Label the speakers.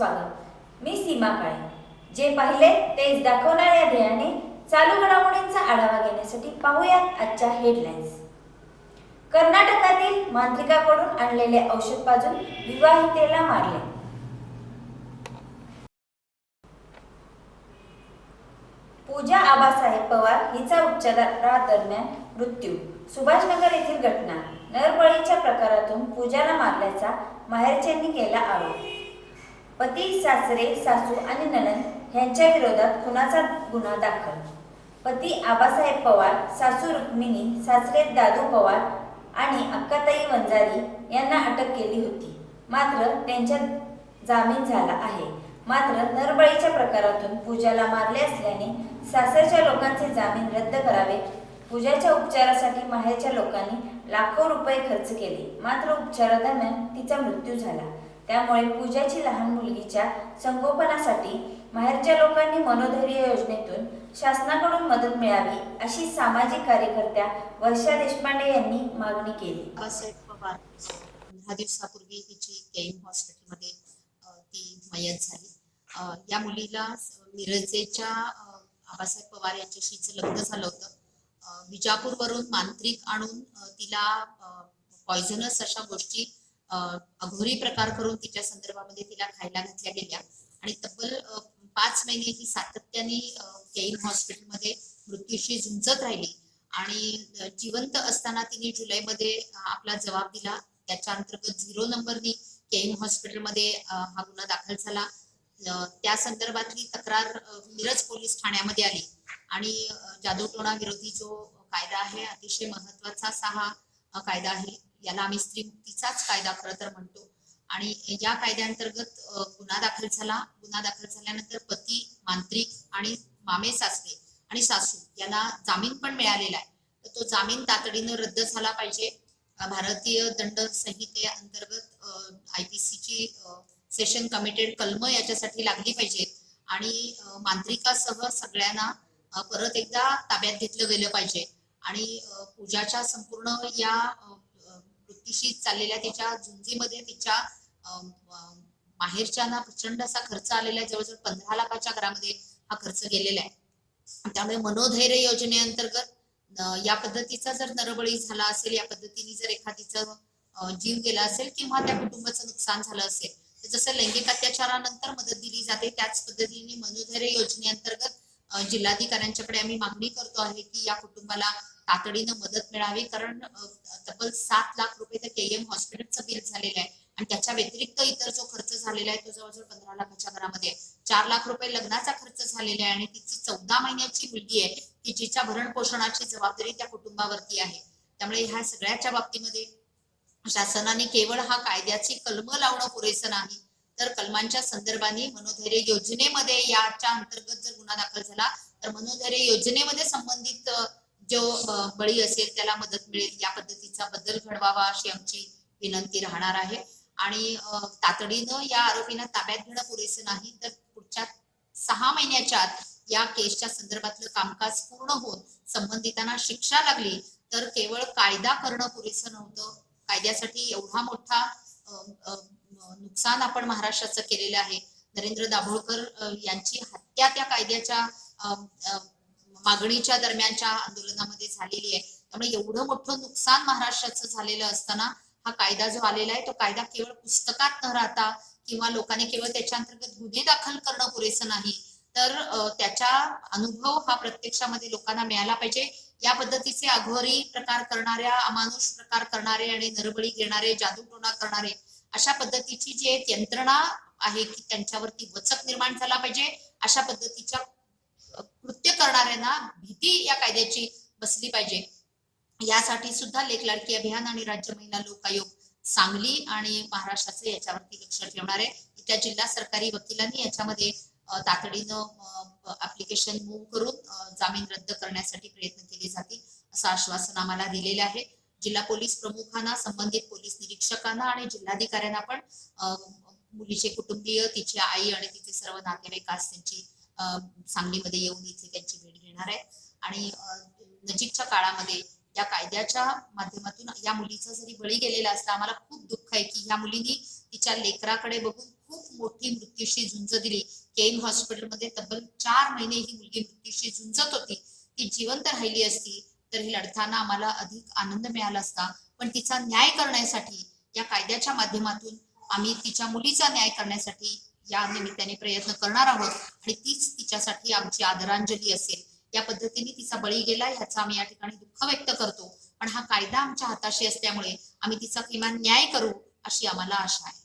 Speaker 1: स्वागत. मी सीमा काळे जे पाहिले तेच दाखवणार या ध्येयाने चालू घडामोडींचा आढावा घेण्यासाठी पाहूयात आजच्या हेडलाईन्स कर्नाटकातील मांत्रिकाकडून आणलेले औषध पाजून विवाहितेला मारले. पूजा आबासाहेब पवार हिचा उपचारादरम्यान मृत्यू. सुभाषनगर येथील घटना. नरबळीच्या प्रकारातून पूजाला मारल्याचा माहेरच्यांनी केला आरोप. पती सासरे सासू आणि नणंद यांच्या विरोधात खुनाचा गुन्हा दाखल. पती आबासाहेब पवार सासू रुक्मिणी सासरे दादू पवार आणि अक्काताई वंजारी यांना अटक केली होती. मात्र त्यांच्या जामीन झाला आहे. मात्र नरबळीच्या प्रकारातून पूजाला मारले असल्याने सासरच्या लोकांचे जामीन रद्द करावे पूजाच्या उपचारासाठी माहेरच्या लोकांनी लाखो रुपये खर्च केले. मात्र उपचारादरम्यान तिचा मृत्यू झाला. त्यामुळे पूजाची लहान मुलगीच्या संगोपनासाठी माहेरच्या लोकांनी मनोधैर्य योजनेतून शासनाकडून मदत मिळावी अशी सामाजिक कार्यकर्त्या वर्षा देशपांडे यांनी मागणी केली.
Speaker 2: पवार दहा दिवसापूर्वी हिची केईम हॉस्पिटलमध्ये ती मयत झाली. या मुलीला मिरजेच्या आबासाहेब पवार यांच्याशीच लग्न झालं होतं. विजापूरवरून मांत्रिक आणून तिला पॉयझनस अशा गोष्टी अघोरी प्रकार करून तिच्या संदर्भामध्ये तिला खायला घातल्या गेल्या. आणि तब्बल पाच महिने ही सातत्याने केईन केईम हॉस्पिटलमध्ये मृत्यूशी झुंजत राहिली. आणि जिवंत असताना तिने जुलैमध्ये आपला जबाब दिला. त्याच्या अंतर्गत झिरो नंबरनी केईम हॉस्पिटलमध्ये हा गुन्हा दाखल झाला. त्या संदर्भातली तक्रार मिरज पोलीस ठाण्यामध्ये आली. आणि जादूटोणा विरोधी जो कायदा आहे अतिशय महत्त्वाचा असा हा कायदा आहे. याला आम्ही स्त्री मुक्तीचाच कायदा खरं तर म्हणतो. आणि या कायद्याअंतर्गत गुन्हा दाखल झाला. गुन्हा दाखल झाल्यानंतर पती मांत्रिक आणि मामे सासरे आणि सासू यांना जामीन पण मिळालेला आहे. तर तो जामीन तातडीनं रद्द झाला पाहिजे. भारतीय दंड संहिते अंतर्गत आयपीसीची सेशन कमिटेड कलम याच्यासाठी लागली पाहिजेत. आणि मांत्रिकासह सगळ्यांना परत एकदा ताब्यात घेतलं गेलं पाहिजे. आणि पूजाच्या संपूर्ण या तिशी चाललेल्या तिच्या झुंजीमध्ये तिच्या माहेरच्यांना प्रचंड असा खर्च आलेला आहे. जवळजवळ पंधरा लाखाच्या घरामध्ये हा खर्च गेलेला आहे. त्यामुळे मनोधैर्य योजनेअंतर्गत या पद्धतीचा जर नरबळी झाला असेल या पद्धतीने जर एखादीचं जीव गेला असेल किंवा त्या कुटुंबाचं नुकसान झालं असेल तर जसं लैंगिक अत्याचारानंतर मदत दिली जाते त्याच पद्धतीने मनोधैर्य योजनेअंतर्गत जिल्हाधिकाऱ्यांच्याकडे आम्ही मागणी करतो आहे की या कुटुंबाला तातडीनं मदत मिळावी कारण तब्बल सात लाख रुपये तर केएम हॉस्पिटलचं बिल झालेलं आहे. आणि त्याच्या व्यतिरिक्त इतर जो खर्च झालेला आहे तो जवळजवळ पंधरा लाखाच्या घरामध्ये चार लाख रुपये लग्नाचा खर्च झालेला आहे आणि तिची चौदा महिन्याची मुलगी आहे की जिच्या भरण पोषणाची जबाबदारी त्या कुटुंबावरती आहे. त्यामुळे ह्या सगळ्याच्या बाबतीमध्ये शासनाने केवळ हा कायद्याची कलम लावणं पुरेसं नाही तर कलमांच्या संदर्भाने मनोधैर्य योजनेमध्ये याच्या अंतर्गत जर गुन्हा दाखल झाला तर मनोधैर्य योजनेमध्ये संबंधित जो बळी असेल त्याला मदत मिळेल या पद्धतीचा बदल घडवावा अशी आमची विनंती राहणार आहे. आणि तातडीनं या आरोपींना ताब्यात घेणं पुरेसं नाही तर पुढच्या सहा महिन्याच्या या केसच्या संदर्भातलं कामकाज पूर्ण होऊन संबंधितांना शिक्षा लागली तर केवळ कायदा करणं पुरेसं नव्हतं. कायद्यासाठी एवढा मोठा नुकसान आपण महाराष्ट्राचं केलेलं आहे. नरेंद्र दाभोळकर यांची हत्या त्या कायद्याच्या मागणीच्या दरम्यानच्या आंदोलनामध्ये झालेली आहे. त्यामुळे एवढं मोठं नुकसान महाराष्ट्राचं झालेलं असताना हा कायदा जो आलेला आहे तो कायदा केवळ पुस्तकात न राहता किंवा लोकांनी केवळ त्याच्या अंतर्गत गुन्हे दाखल करणं पुरेसं नाही. तर त्याचा अनुभव हा प्रत्यक्षामध्ये लोकांना मिळाला पाहिजे. या पद्धतीचे अघोरी प्रकार करणाऱ्या अमानुष प्रकार करणारे आणि नरबळी घेणारे जादूटोणा करणारे अशा पद्धतीची जी एक यंत्रणा आहे की त्यांच्यावरती वचक निर्माण झाला पाहिजे अशा पद्धतीच्या कृत्य करणाऱ्यांना भीती या कायद्याची बसली पाहिजे. यासाठी सुद्धा लेख लाडकी अभियान आणि राज्य महिला लोक आयोग सांगली आणि महाराष्ट्राचे याच्यावरती लक्ष ठेवणार आहे. त्या जिल्हा सरकारी वकिलांनी याच्यामध्ये तातडीनं ऍप्लिकेशन मूव्ह करून जामीन रद्द करण्यासाठी प्रयत्न केले जातील असं आश्वासन आम्हाला दिलेलं आहे. जिल्हा पोलीस प्रमुखांना संबंधित पोलीस निरीक्षकांना आणि जिल्हाधिकाऱ्यांना पण मुलीचे कुटुंबीय तिची आई आणि तिचे सर्व नातेवाईक आज त्यांची सांगलीमध्ये येऊन इथे त्यांची भेट घेणार आहे. आणि नजीकच्या काळामध्ये या कायद्याच्या माध्यमातून या मुलीचा जरी बळी गेलेला असला आम्हाला खूप दुःख आहे की ह्या मुलीनी तिच्या लेकराकडे बघून खूप मोठी मृत्यूशी झुंज दिली. केम हॉस्पिटलमध्ये तब्बल चार महिने ही मुलगी मृत्यूशी झुंजत होती. ती जिवंत राहिली असती तर ही लढताना आम्हाला अधिक आनंद मिळाला असता. पण तिचा न्याय करण्यासाठी या कायद्याच्या माध्यमातून आम्ही तिच्या मुलीचा न्याय करण्यासाठी या निमित्ताने प्रयत्न करणार आहोत आणि तीच तिच्यासाठी आमची आदरांजली असेल. या पद्धतीने तिचा बळी गेला ह्याचा आम्ही या ठिकाणी दुःख व्यक्त करतो. पण हा कायदा आमच्या हाताशी असल्यामुळे आम्ही तिचा किमान न्याय करू अशी आम्हाला आशा आहे.